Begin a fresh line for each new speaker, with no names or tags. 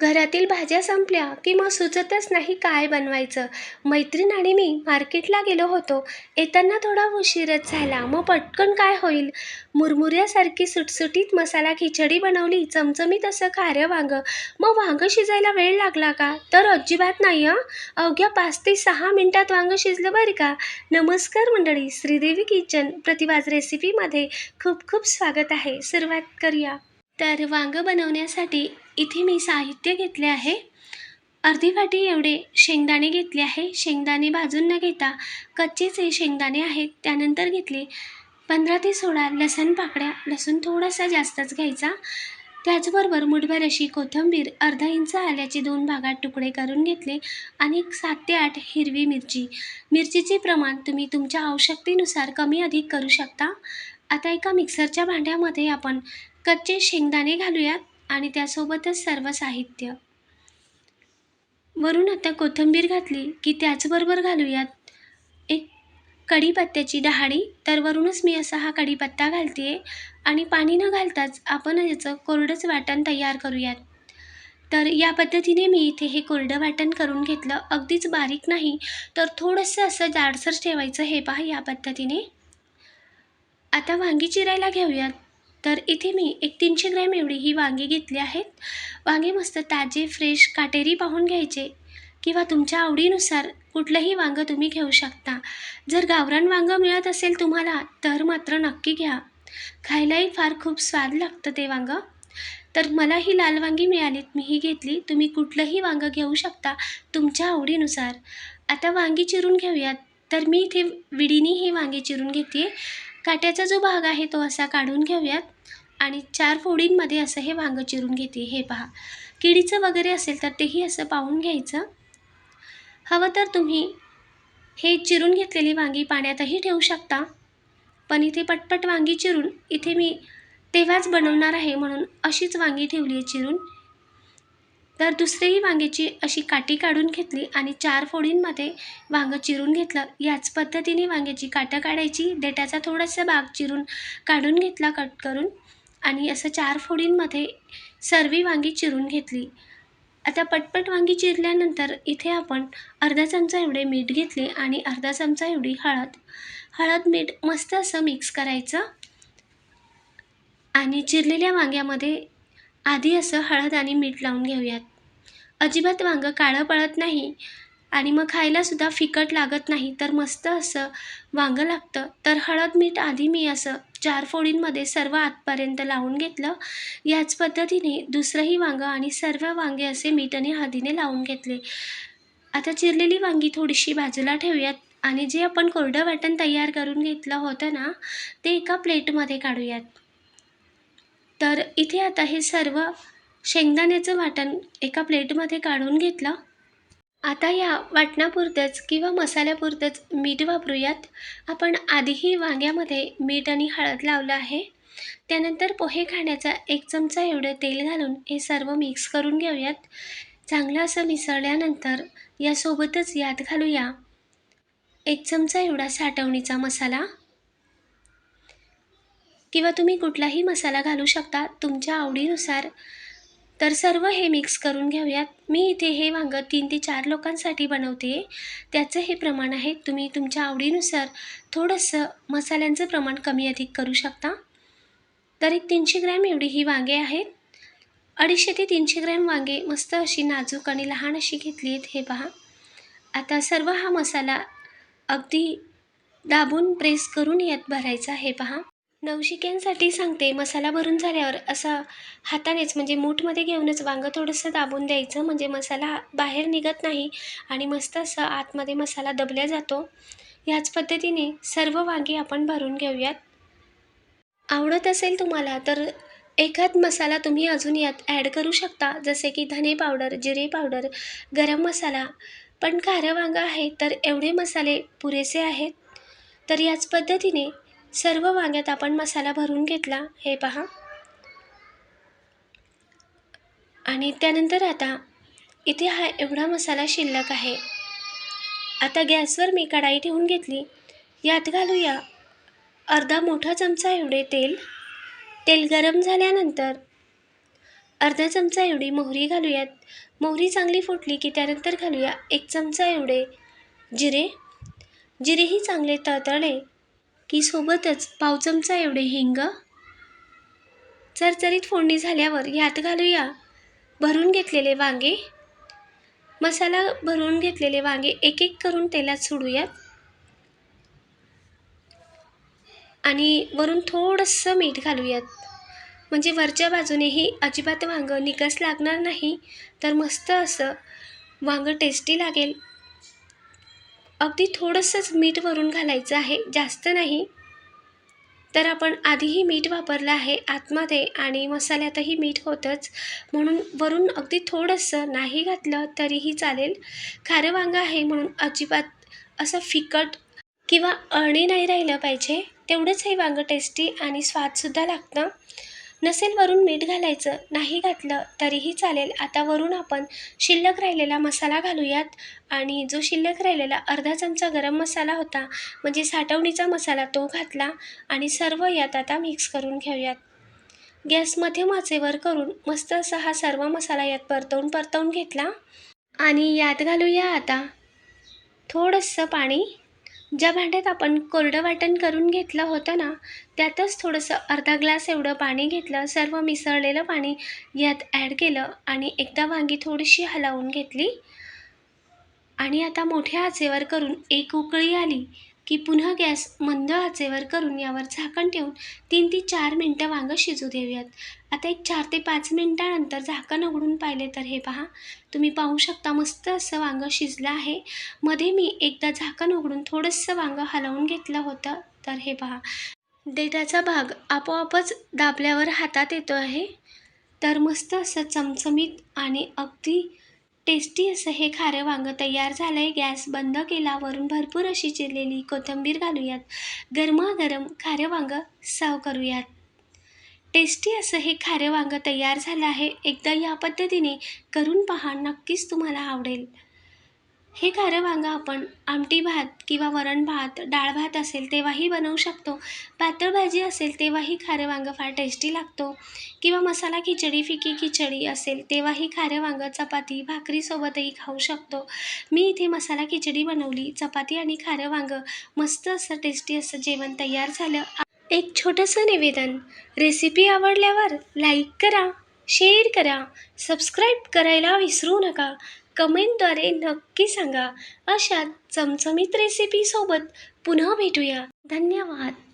घरातील भाज्या संपल्या की मग सुचतच नाही काय बनवायचं. मैत्रीण आणि मी मार्केटला गेलो होतो. येताना थोडा उशीरच झाला. मग पटकन काय होईल? मुरमुऱ्यासारखी सुटसुटीत मसाला खिचडी बनवली. चमचमीत असं खारं वांगं. मग वांगं शिजायला वेळ लागला का? तर अजिबात नाही हं? अवघ्या पाच ते सहा मिनटात वांगं शिजलं बरं का? नमस्कार मंडळी. श्रीदेवी किचन प्रतिभाज रेसिपीमध्ये खूप खूप स्वागत आहे. सुरुवात करूया. तर वांगं बनवण्यासाठी इथे मी साहित्य घेतले आहे. अर्धी वाटी एवढे शेंगदाणे घेतले आहे. शेंगदाणे भाजून न घेता कच्चेच हे शेंगदाणे आहेत त्यानंतर घेतले पंधरा ते सोळा लसण पाकड्या लसूण थोडासा जास्तच घ्यायचा. त्याचबरोबर मुठभर अशी कोथिंबीर अर्धा इंच आल्याचे दोन भागात तुकडे करून घेतले आणि एक सात ते आठ हिरवी मिरची. मिरचीचे प्रमाण तुम्ही तुमच्या आवश्यकतेनुसार कमी अधिक करू शकता. आता एका मिक्सरच्या भांड्यामध्ये आपण कच्चे शेंगदाणे घालूयात. आणि त्यासोबतच सर्व साहित्य. वरून आता कोथिंबीर घातली की त्याचबरोबर घालूयात. एक कढीपत्त्याची डहाळी तर वरूनच मी असा हा कढीपत्ता घालते आहे आणि पाणी न घालताच आपण याचं कोरडंच वाटण तयार करूयात. तर या पद्धतीने मी इथे हे कोरडं वाटण करून घेतलं. अगदीच बारीक नाही तर थोडंसं असं जाडसर ठेवायचं हे पहा या पद्धतीने. आता वांगी चिरायला घेऊयात. तर इथे मी एक तीनशे ग्रॅम एवढी ही वांगी घेतली आहेत. वांगे मस्त ताजे फ्रेश काटेरी पाहून घ्यायचे. किंवा तुमच्या आवडीनुसार कुठलंही वांगं तुम्ही घेऊ शकता. जर गावरान वांगं मिळत असेल तुम्हाला तर मात्र नक्की घ्या. खायलाही फार खूप स्वाद लागतं ते वांगं. तर मला ही लाल वांगी मिळालीत मी ही घेतली. तुम्ही कुठलंही वांगं घेऊ शकता तुमच्या आवडीनुसार. आता वांगी चिरून घेऊयात. तर मी इथे विडीनी ही वांगी चिरून घेते काट्याचा जो भाग आहे तो असा काढून घेऊयात. आणि चार फोडींमध्ये असं हे वांगं चिरून घेते. हे पहा. किडीचं वगैरे असेल तर तेही असं पाहून घ्यायचं. हवं तर तुम्ही हे चिरून घेतलेली वांगी पाण्यातही ठेवू शकता. पण इथे पटपट वांगी चिरून इथे मी तेव्हाच बनवणार आहे म्हणून अशीच वांगी ठेवली आहे चिरून. तर दुसरीही वांग्याची अशी काठी काढून घेतली आणि चार फोडींमध्ये वांगं चिरून घेतलं. याच पद्धतीने वांग्याची काटं काढायची. देठाचा थोडासा भाग चिरून काढून घेतला कट करून. आणि असं चार फोडींमध्ये सर्वी वांगी चिरून घेतली. आता पटपट वांगी चिरल्यानंतर इथे आपण अर्धा चमचा एवढे मीठ घेतले आणि अर्धा चमचा एवढी हळद. हळद मीठ मस्त असं मिक्स करायचं. आणि चिरलेल्या वांग्यामध्ये आधी असं हळद आणि मीठ लावून घेऊयात. अजिबात वांगं काळं पळत नाही आणि मग खायलासुद्धा फिकट लागत नाही तर मस्त असं वांगं लागतं. तर हळद मीठ आधी मी असं चार फोडींमध्ये सर्व आतपर्यंत लावून घेतलं. याच पद्धतीने दुसरंही वांगं आणि सर्व वांगे असे मीठ आणि हळदीने लावून घेतले. आता चिरलेली वांगी थोडीशी बाजूला ठेवूयात आणि जे आपण कोरडं वाटण तयार करून घेतलं होतं ना ते एका प्लेटमध्ये काढूयात. तर इथे आता हे सर्व शेंगदाण्याचं वाटण एका प्लेटमध्ये काढून घेतलं. आता या वाटणापुरतंच किंवा मसाल्यापुरतंच मीठ वापरूयात. आपण आधीही वांग्यामध्ये मीठ आणि हळद लावलं आहे. त्यानंतर पोहे खाण्याचा एक चमचा एवढं तेल घालून हे सर्व मिक्स करून घेऊयात. चांगलं असं मिसळल्यानंतर यासोबतच यात घालूया एक चमचा एवढा साठवणीचा मसाला. किंवा तुम्ही कुठलाही मसाला घालू शकता तुमच्या आवडीनुसार. तर सर्व हे मिक्स करून घेऊयात. मी इथे हे वांगं तीन ते चार लोकांसाठी बनवते. त्याचं हे प्रमाण आहे. तुम्ही तुमच्या आवडीनुसार थोडंसं मसाल्यांचं प्रमाण कमी अधिक करू शकता. तर एक तीनशे ग्रॅम एवढी ही वांगे आहेत. अडीचशे ते तीनशे ग्रॅम वांगे मस्त अशी नाजूक आणि लहान अशी घेतली आहेत हे पहा. आता सर्व हा मसाला अगदी दाबून प्रेस करून यात भरायचा हे पहा. नवशिक्यांसाठी सांगते मसाला भरून झाल्यावर असा हातानेच म्हणजे मूठमध्ये घेऊनच वांगं थोडंसं दाबून द्यायचं. म्हणजे मसाला बाहेर निघत नाही आणि मस्त असं आतमध्ये मसाला दबल्या जातो. ह्याच पद्धतीने सर्व वांगी आपण भरून घेऊयात. आवडत असेल तुम्हाला तर एखाद मसाला तुम्ही अजून यात ॲड करू शकता. जसे की धने पावडर जिरे पावडर गरम मसाला. पण खारं वांगं आहे तर एवढे मसाले पुरेसे आहेत. तर याच पद्धतीने सर्व वांग्यात आपण मसाला भरून घेतला. हे पहा. आणि त्यानंतर आता इथे हा एवढा मसाला शिल्लक आहे. आता गॅसवर मी कढाई ठेवून घेतली. यात घालूया अर्धा मोठा चमचा एवढे तेल. तेल गरम झाल्यानंतर अर्धा चमचा एवढी मोहरी घालूयात. मोहरी चांगली फुटली की त्यानंतर घालूया एक चमचा एवढे जिरे. जिरेही चांगले तळतळले. की सोबतच पाव चमचा एवढे हिंग. चरचरीत फोडणी झाल्यावर यात घालूया. भरून घेतलेले वांगे. मसाला भरून घेतलेले वांगे एक एक करून तेलात सोडूयात. आणि वरून थोडंसं मीठ घालूयात. म्हणजे वरच्या बाजूनेही अजिबात वांगं निकस लागणार नाही. तर मस्त असं वांगं टेस्टी लागेल. अगदी थोडंसंच मीठ वरून घालायचं आहे जास्त नाही. तर आपण आधीही मीठ वापरलं आहे आतमध्ये आणि मसाल्यातही मीठ होतंच. म्हणून वरून अगदी थोडंसं नाही घातलं तरीही चालेल. खारं वांगं आहे म्हणून अजिबात असं फिकट किंवा अळणी नाही राहिलं पाहिजे. तेवढंच हे वांगं टेस्टी आणि स्वादसुद्धा लागतं. नसेल वरून मीठ घालायचं नाही घातलं तरीही चालेल. आता वरून आपण शिल्लक राहिलेला मसाला घालूयात. आणि जो शिल्लक राहिलेला अर्धा चमचा गरम मसाला होता म्हणजे साठवणीचा मसाला तो घातला आणि सर्व यात आता मिक्स करून घेऊयात. गॅस मध्यम आचेवर करून मस्त असा हा सर्व मसाला यात परतवून परतवून घेतला. आणि यात घालूया आता थोडंसं पाणी. ज्या भांड्यात आपण कोरडं वाटण करून घेतलं होतं ना त्यातच थोडंसं अर्धा ग्लास एवढं पाणी घेतलं सर्व मिसळलेलं पाणी यात ॲड केलं आणि एकदा वांगी थोडीशी हलवून घेतली. आणि आता मोठ्या आचेवर करून एक उकळी आली. की पुन्हा गॅस मंद आचेवर करून यावर झाकण ठेवून तीन ते चार मिनटं वांगं शिजू देऊयात. आता एक चार ते पाच मिनटानंतर झाकण उघडून पाहिले तर हे पहा. तुम्ही पाहू शकता मस्त असं वांगं शिजलं आहे. मध्ये मी एकदा झाकण उघडून थोडंसं वांगं हलवून घेतलं होतं. तर हे पहा. देठाचा भाग आपोआपच दाबल्यावर हातात येतो आहे. तर मस्त असं चमचमीत आणि अगदी टेस्टी असं हे खारं वांगं तयार झालं आहे गॅस बंद केला वरून भरपूर अशी चिरलेली कोथिंबीर घालूयात. गरमागरम खारं वांगं सर्व करूयात. टेस्टी असं हे खारं वांगं तयार झालं आहे. एकदा या पद्धतीने करून पहा नक्कीच तुम्हाला आवडेल. हे खारं वांगं आपण आमटी भात किंवा वरण भात डाळ भात असेल तेव्हाही बनवू शकतो. पातळ भाजी असेल तेव्हाही खारं वांगं फार टेस्टी लागतो. किंवा मसाला खिचडी फिकी खिचडी असेल तेव्हाही खारं वांगं चपाती भाकरीसोबतही खाऊ शकतो. मी इथे मसाला खिचडी बनवली चपाती आणि खारं वांगं मस्त असं टेस्टी असं जेवण तयार झालं. एक छोटंसं निवेदन रेसिपी आवडल्यावर लाईक करा शेअर करा सबस्क्राईब करायला विसरू नका. कमेंटद्वारे नक्की सांगा. अशात चमचमीत रेसिपीसोबत पुन्हा भेटूया. धन्यवाद.